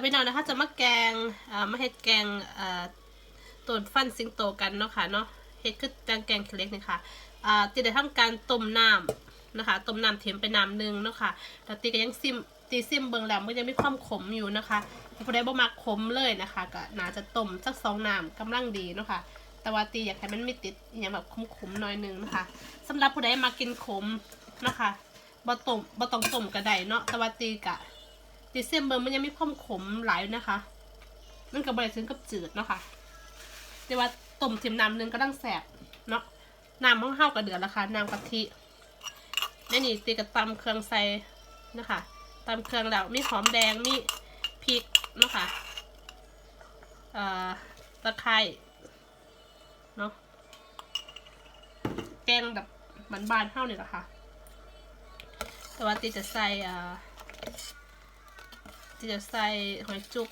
ค่ะพี่น้องนะคะจะมาแกงมาเฮ็ดแกงอ่าต้นฟันสิงโตกันเนาะค่ะเนาะเฮ็ดคือแกงแกงเล็กนี่ค่ะตีได้ทำการต้มน้ำนะคะต้มน้ำเทียมไปน้ำหนึ่งเนาะค่ะแล้วตีก็ยังซิมตีซิมเบิ่งแล้วมันยังมีความขมอยู่นะคะผู้ใดบ่มักขมเลยนะคะก็น่าจะต้มสักสองน้ำกำลังดีเนาะค่ะแต่ว่าตีอยากให้มันไม่ติดอย่างแบบขมๆหน่อยหนึงนะคะสำหรับผู้ใดมากินขมนะคะบ่ต้มบ่ต้องต้มก็ได้เนาะแต่ว่าตีกะ ดิเซมเบอร์มันยังมีความขมหลายนะคะ มันกับบริถึงกับจืดเนาะค่ะแต่ว่าต้มเทียมน้ำหนึงก็ต้องแสบเนาะน้ำห้องห้ากับเดือดล้วค่ะน้ำกะทิในนี่ตีกับตำเครื่องใส่นะคะตำเครื่องแล้วมีหอมแดงมีพริกเนาะค่ะเอ่อตะไคร้เนาะแกงแบบบานๆเท่านี่แหละค่ะ แต่ว่าตีจะใส่อ่า ที่จะใส่หอยจุก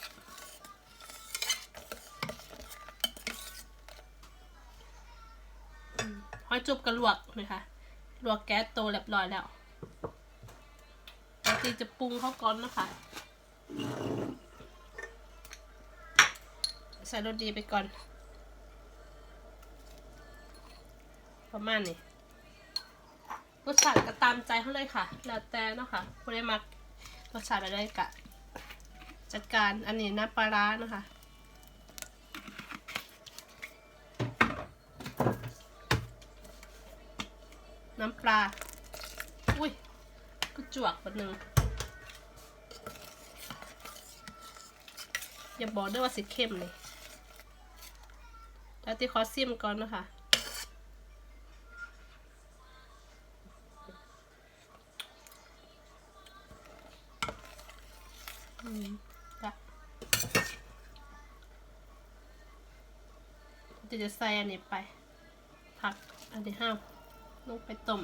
หอยจุบกับลวกนะคะลวกแก๊สโตเรียบร้อยแล้วที่จะปรุงเข้าก่อนนะคะ ใส่รสดีไปก่อน ประมาณนี้รสชาติก็ตามใจเขาเลยค่ะ แล้วแต่เนาะค่ะคุณได้มักรสชาติอะไรกะ จัดการอันนี้น้ำปลาร้านะคะน้ำปลา อุ้ยก็จวกแบบนึงอย่าบอกด้วยว่าสีเข้มเลยแล้วที่ขอซิมก่อนนะคะ จะใส่อันนี้ไป ผักอันที่ห้ามลงไปต้ม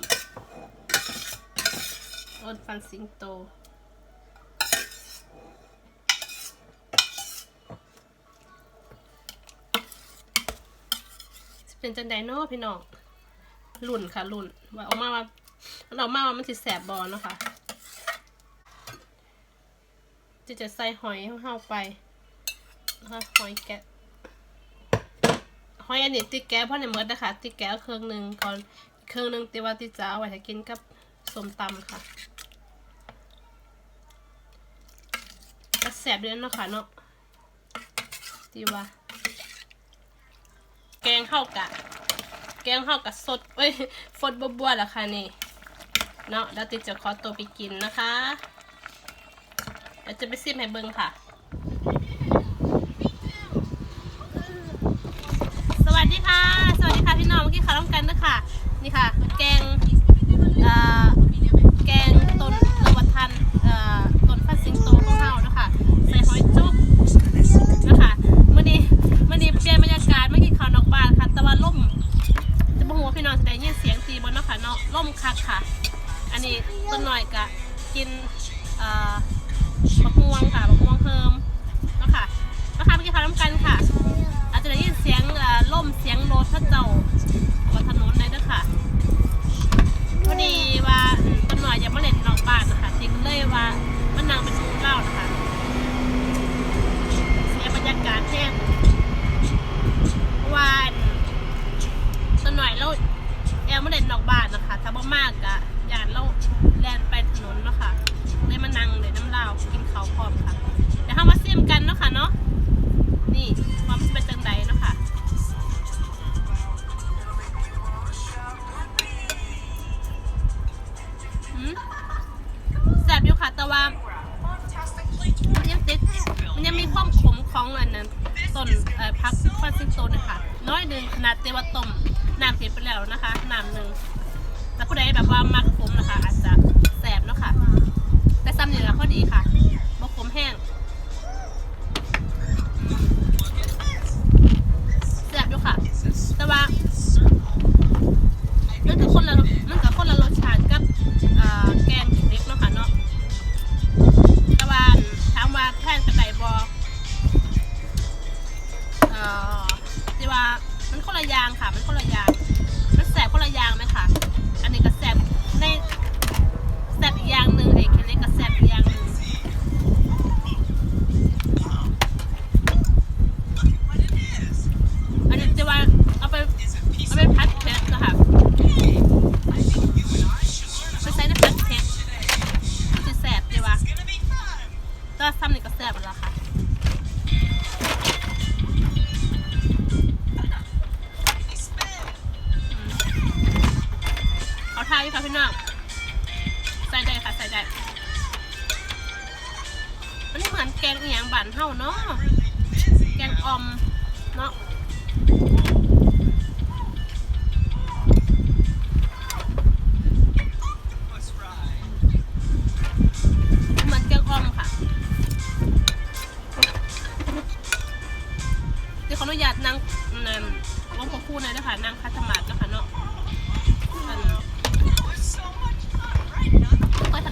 อ้นฟันสิงโตเป็นจังไดเนาะพี่น้องลุ่นค่ะลุ่นว่าออกมาว่ามันออกมาว่ามันสิแสบบอเนาะค่ะจะจะใส่หอยเข้าไปนะคะหอยแกะ หอยอันนี้ติแกะเพราะในเมื่อนะคะ ติแกะเครื่องหนึ่งก่อนเครื่องหนึ่งติว่าติจะเอาไว้ให้กินกับส้มตำค่ะก็แสบด้วยนะค่ะเนาะติว่าแกงข้าวกับแกงข้าวกับสดเอ้ยฟดบัวๆแล้วค่ะนี่เนาะแล้วติจะขอตัวไปกินนะคะเดี๋ยวจะไปซิมให้เบิ้งค่ะ สวัสดีค่ะ สวัสดีค่ะพี่ น้องเมื่อกี้ข่าวต้องกันนะค่ะ นี่ค่ะ แกงเอ่อแกงต้นเลวัทันเอ่อต้นฟันสิงโตของเรานะคะใส่หอยจุ๊บนะคะเมื่อนี้เมื่อนี้เปลี่ยนบรรยากาศเมื่อกี้ข่าวนอกบ้านค่ะแต่ว่าล่มจะบอกว่าพี่น้องจะได้ยินเสียงตีบนเนาะค่ะเนาะล่มคักค่ะ อันนี้ต้นหน่อยกะกินเอ่อมะม่วงค่ะมะม่วงเพิ่มเนาะค่ะนะคะเมื่อกี้ค่ะน้ำกันค่ะ อาจจะได้ยินเสียงเอ่อล่มเสียงรถพระเจ้า ม่เล่นนอกบ้านนะคะ ถ้าบ่มากอะยานเราแลนไปถนนเนาะค่ะเลยมานั่งเลยน้ำลาวกินเขาวพร้อมค่ะเดี๋ยวเรามาเสียมกันเนาะค่ะเนาะนี่ความเป็นจังไดเนาะค่ะหืมแสบอยู่ค่ะแต่ว่ามันยังติดมันยังมีความขมของอันนั้นต้นเอ่อพักฟาซิโตน น้อยหนึ่งขนาดเตว่าต้มน้ำเสร็จไปแล้วนะคะน้ำหนึ่งแต่ผู้ใดแบบว่ามักขมนะคะ อาจจะแสบเนาะค่ะแต่ซ้ำนี่และข้อดีค่ะบกขมแห้ง ที่ว่ามันคนละอย่างค่ะ มันคนละอย่างมันแสบคนละอย่างไหมค่ะ อันนี้ก็แสบในแสบอีกอย่างหนึ่งไอ้แค่นี้ก็แสบ พี่น้องใส่ได้ค่ะใส่ได้มันเหมือนแกงอียงบานเท่าเนาะแกงอมเนาะมือนแกงอ่อมค่ะเดี๋ยวขออนุญาตนั่งนั่นลงพอคู่หนอยนะคะนั่งคัดสมาธินะคะเนาะ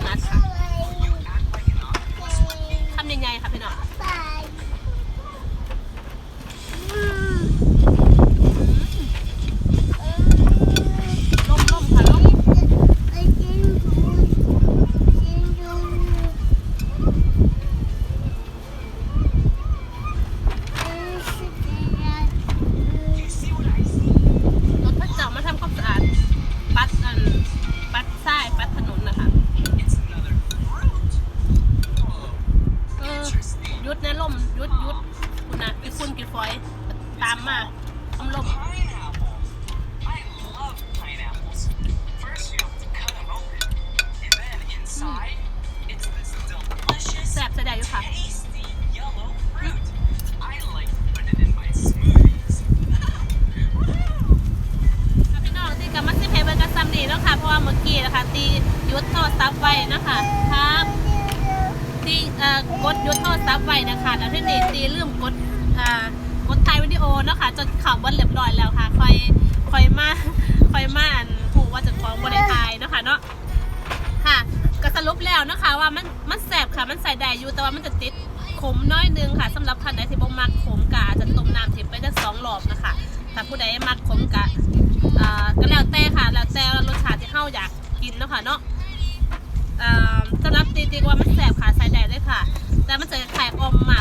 นัดค่ะทำยังไงคะพี่น้อง ล่มหยุดหยุดคุณนะกี่ฝุ่นกี่ฝอย ตามมาทำล่ม Pineapple. I love pineapples. First, you have to cut them open, and then inside, กดยุดโทษซับไว้นะคะแล้วที่นี่ตีลืมกดอ่ากดถ่ายวิดีโอเนาะค่ะจนข่าววันเรียบร้อยแล้วค่ะคอยคอยมาคอยมาอันถูกว่าจะฟ้องบริทยเนาะค่ะเนาะค่ะก็สรุปแล้วนะคะว่ามันมันแสบค่ะมันใส่ได้อยู่แต่ว่ามันจะติดขมน้อยนึงค่ะสำหรับท่านใดที่บ่มักขมกะอาจจะต้มน้ำทิพไปได้สองรอบนะคะถ้าผู้ใดมักขมกะอ่าก็แล้วแต่ค่ะแล้วแต่รสชาติที่เฮาอยากกินเนาะค่ะเนาะ มันแสบค่ะใส่แดดเลยค่ะ แต่มันจะคล้ายๆอมหมาก